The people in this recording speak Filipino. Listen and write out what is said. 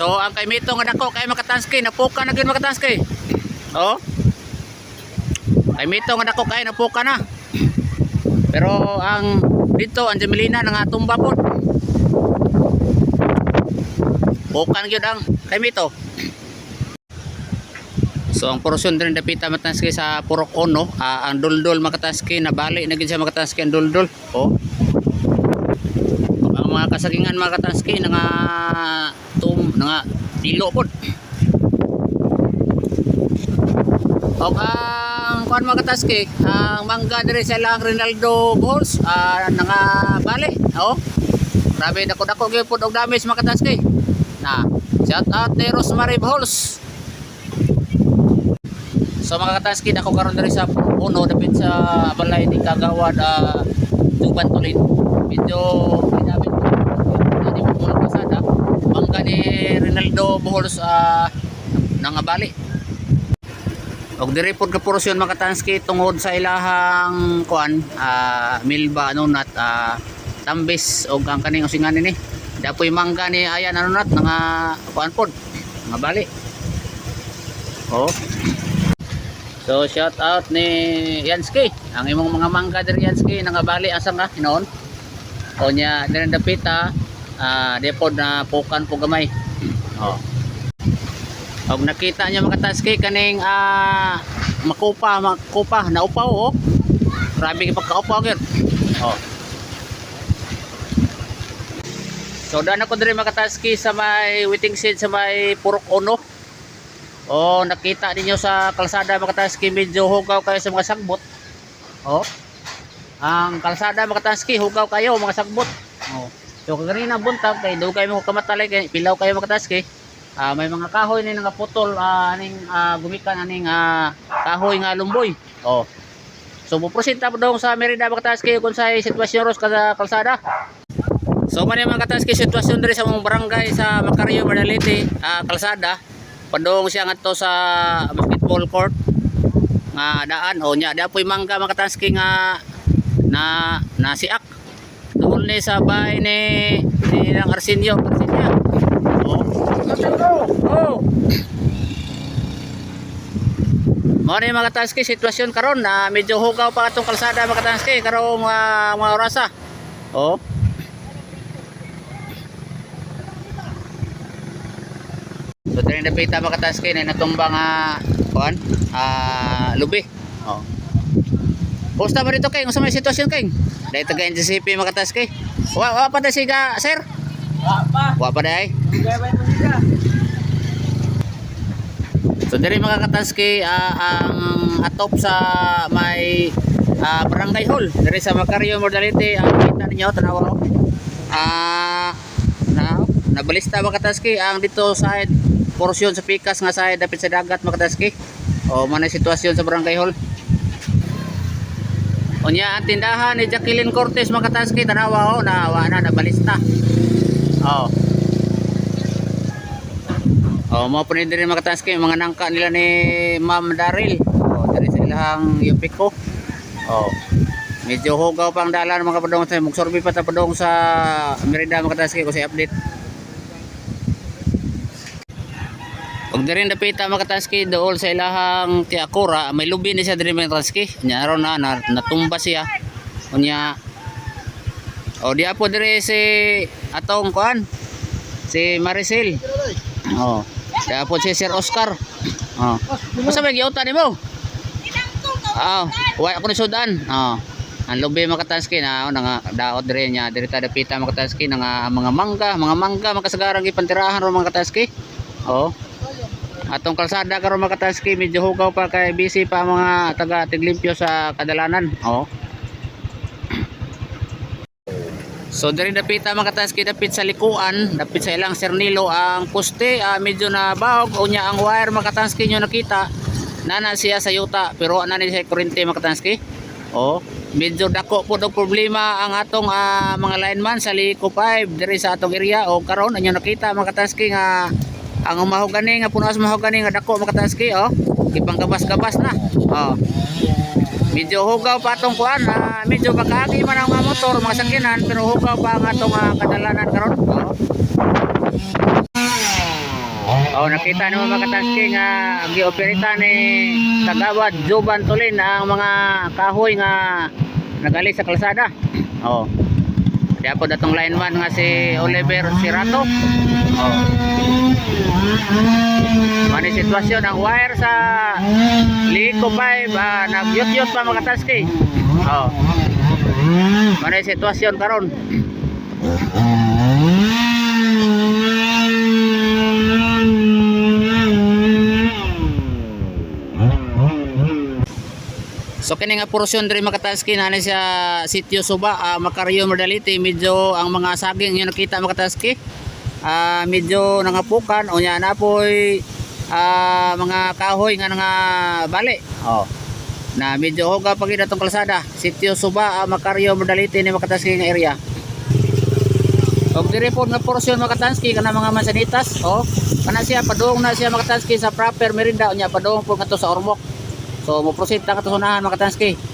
So ang kay Mito nga dako kay makatanski, napuka na gyud makatanski. Oh. Kay Mito nga dako kay napuka na. Pero ang dito ang Jamelina nga tumba pod. Pukan gyud ang kay Mito. So ang porosyon din dapita mataski sa purok ono, ah, ang duldul makataski na bali na gid siya makataski ang duldul. Oh. Ang mga kasagingan makataski nga nga dilo pod. Og ang kuan makataski, ang mangga diri sa ilang Rinaldo Balls, ah nga bali. Oh. Grabe dako dako gyud pod og damage makataski. Na, shout out ni Rosemary Balls. So mga kataskin ako karon diri sa uno dapit sa balay ni Kagawad uh, Tuban Tulin. Medyo ginamit ko ni mo mga kasada. Bangga ni Rinaldo Bohols uh, nangabali. Og diri pod ka porosyon mga kataskin tungod sa ilahang kuan uh, milba ano nat uh, tambis og ang kaning usingan ni. Dapoy mangga ni ayan ano nat nga kuan pod. Nga bali. Oh. So shout out ni Yansky. Ang imong mga mangga diri Yansky nangabali asa nga hinoon. O nya diri dapita ah uh, pod na pukan po gamay. Oh. Og nakita niya mga taski kaning ah makupa makupa na upaw oh. Grabe kay pagkaupaw gyud. Oh. So daan ako diri mga taski sa may waiting shed sa may purok uno. Oh, nakita ninyo sa kalsada makataski medyo hugaw kayo sa mga sagbot. Oh. Ang kalsada makataski hugaw kayo mga sagbot. Oh. So kanina buntag kay do kayo mo kamatalay kay pilaw kayo makataski. Ah, may mga kahoy ni nga putol ah, aning ah, gumikan aning ah, kahoy nga lumboy. Oh. So muprosid ta dong sa Merida makataski kung sa sitwasyon ros kada kalsada. So man mga kataski sitwasyon diri sa mga barangay sa Macario Manalite ah, kalsada padong siya ngadto sa basketball court nga daan o nya dapoy mangga makatanski nga na nasiak ni sa bahay ni ni ng Arsenio Arsenio oh oh mo ni mga taski sitwasyon karon na medyo hugaw pa atong kalsada mga taski karong uh, mga orasa oh So diri na pita makataskay na natumba nga kuan ah lubi. Oh. Kumusta ba dito kay? Kung sa may sitwasyon kay? Dahil taga NCCP makataskay. Wa wa pa da siga, sir? Wa pa. Wa pa dai. So diri mga kataskay ah, ang atop sa may ah, barangay hall diri sa Macario Modality ang kita ninyo tanawa oh. Ah na nabalista mga kataskay ang dito side porsyon sa pikas nga side dapit sa dagat mga kataskay. O man ang sitwasyon sa barangay hall. Unya ang tindahan ni Jacqueline Cortez mga kataskay tanawa oh na wa na nabalista. Oh. Oh, mo po din mga kataskay mga nangka nila ni Ma'am Daryl. Oh, dari sa ilahang yupik ko. Oh. Medyo hugaw pang dalan mga padong sa mugsorbi pa ta padong sa Merida mga kataskay ko sa update. Diri dapita mga kataskay dool sa ilahang Tiakura, may lubi ni siya diri mga kataskay. Nya aron na, na natumba siya. Unya Oh, di po diri si atong kuan si Maricel. Oh. Kaya po si Sir Oscar. Oh. Masa may giyota ni mo? Ah, wa ako ni sudan. Oh. Ang lubi makatanski na oh, nga daot dire niya diri ta dapita makatanski nga mga mangga, mga mangga makasagarang ipantirahan ro mga kataski. Oh. Atong kalsada karon mga kataski medyo hugaw pa kay busy pa mga taga tiglimpyo sa kadalanan. Oh. So diri dapita mga kataski dapit sa likuan, dapit sa ilang sernilo ang poste ah, medyo na bahog unya ang wire mga kataski nyo nakita. Nana siya sa yuta pero ana ni siya kurente mga kataski. Oh, medyo dako po og problema ang atong ah, mga lineman sa Liko 5 diri sa atong area o karon anyo nakita mga kataski nga ang mahogani nga punas mahogani nga dako mga kataski oh. Ipangkabas-kabas na. Oh. Medyo hugaw pa atong kuan, ah, medyo magkaagi man ang motor, mga sakyanan, pero hugaw pa ang atong ah, kadalanan karon. Oh. nakita naman mga Katanski nga gioperita ni Kagawad Juban Tulin ang mga kahoy nga nagali sa kalsada. Oh. Di ako datong lineman nga si Oliver Sirato. Oh. Yung sitwasyon ang wire sa Lico 5 ah, nagyot-yot pa mga Katanski. Oh. Yung sitwasyon karon? So kini nga porosyon diri makatalski na siya sitio Suba, uh, Macario Modality, medyo ang mga saging yung nakita makatalski. Ah medyo nangapukan o nya na po'y ah, mga kahoy nga nga bali. Oh. Na medyo hoga pag atong kalsada. Sitio Suba, uh, Macario Modality ni makatalski nga area. Og diri po nga porosyon makatalski kana mga mansanitas, oh. Kana siya padung na siya makatalski sa proper merinda o nya padung po nga to sa Ormoc. So mo proceed ta katusunahan mga Katanski.